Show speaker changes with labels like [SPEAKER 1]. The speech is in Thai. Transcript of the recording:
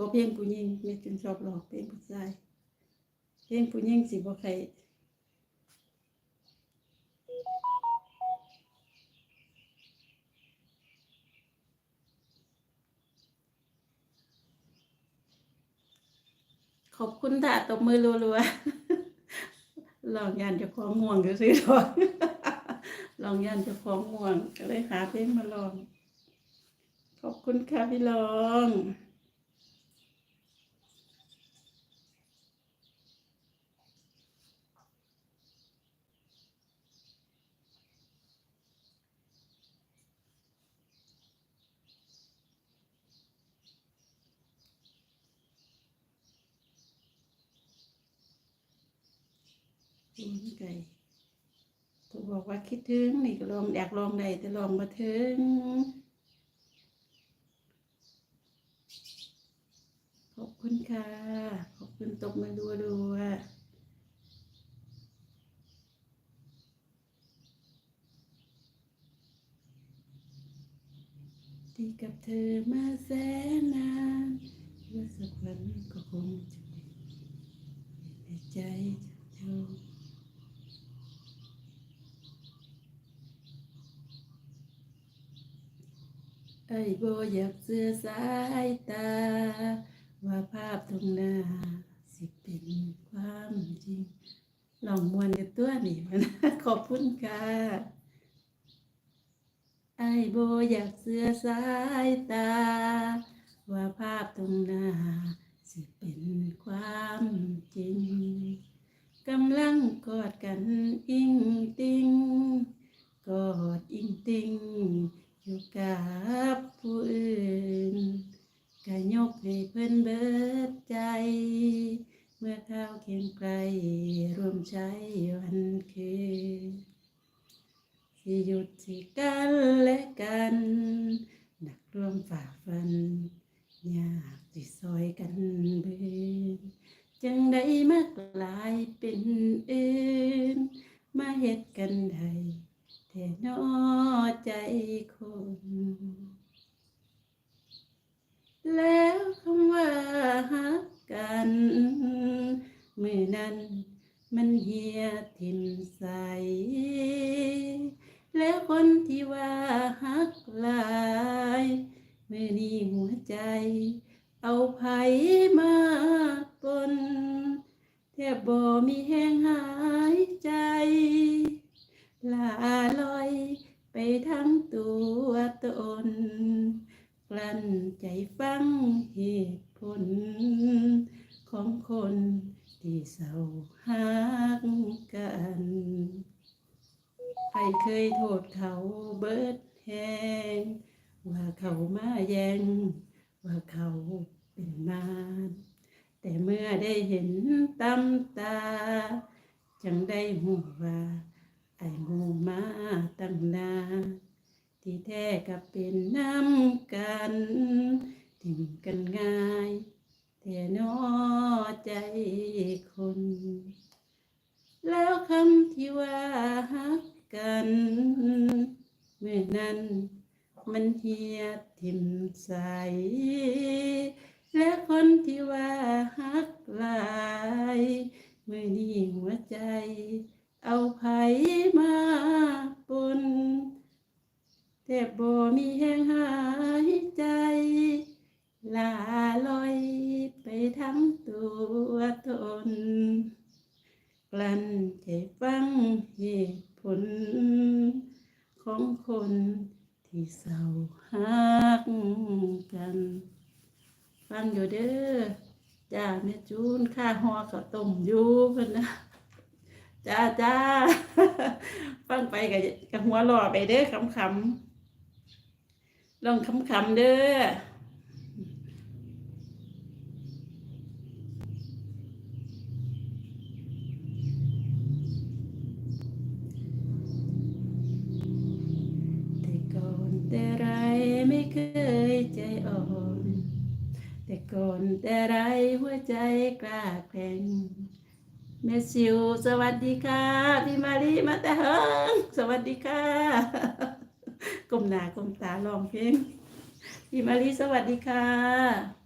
[SPEAKER 1] กลัวเพลงผู้หญิงแม่จุนชอบร้องเพลงผู้ชายเพลงผู้หญิงสิบ่ใครขอบคุณค่ะตบมือรัวๆ ลองยันจะคล้องง่วงก็ซื้อๆดอกลองยันจะคล้องง่วง ก็เลยหาเพลงมาลอง ขอบคุณค่ะพี่ลอง ไก่ถูกบอกว่าคิดถึงนี่ก็ลองอยากลองได้แต่ลองมาถึงขอบคุณค่ะ ขอบคุณตบมือรัวๆที่กับเธอมาแสนนานว่าสักวันก็คงจะเป็นในใจเจ้า ไอ้โบอยากเสื้อสายตา ว่าภาพตรงหน้า สิเป็นความจริงลองมวนกันตัวนี่มันขอบคุณค่ะไอ้โบอยากเสื้อสายตา ว่าภาพตรงหน้า สิเป็นความจริงกำลังกอดกันอิงติงกอดอิงติงอยู่กับผู้อื่นก็ยกให้เพิ่นเบิดใจ เมื่อเข้าเคียงไกลร่วมใช้วันคืนสิหยุดสิกันและกันหนักร่วมฝ่าฟันยากสิซอยกันเบืนจังได้มากลายเป็นอื่น มาเฮ็ดกันได้แต่นอใจคน แล้วคำว่าฮักกันมือนั้น มันเหียทิมใส แล้วคนที่ว่าฮักลายเมื่อนี้หัวใจ เอาไผมาปนแทบบ่มีแห้งหายใจลาลอยไปทั้งตัวตน กลั้นใจฟังเหตุผลของคน ที่เศร้าหักกัน ใครเคยโทษเขาเบิดแหงว่าเขามาแย่งว่าเขาเป็นมารแต่เมื่อได้เห็นตำตา จังได้หูว่า ไอ้หมูมาตั้งนา ที่แท้กับเป็นน้ำกันทิมกันง่าย แต่นอใจคน แล้วคำที่ว่าฮักกัน เมื่อนั้นมันเฮียทิมใส และคนที่ว่าฮักหลายเมื่อนี้หัวใจ เอาไผมาปนแต่บ่มีแห่งหายใจลาลอย ทั้งตัวตน กลั้นใจฟังเหตุผล ของคนที่เศร้าหักกัน ฟังอยู่เด้อจ้าแม่จูนข้าหอข้าวต้มอยู่เพิ่นนะจ้าจ้าฟังไปกับกับหัวหล่อไปเด้อคำคำลองคำคำเด้อ ยใจอ่อนแต่ก่อนแต่ไรหัวใจกล้าแข็งแม่ซิวสวัสดีค่ะพี่มารีมาแต่เฮงสวัสดีค่ะก้มหน้าก้มตาลองเพลงพี่มารีสวัสดีค่ะ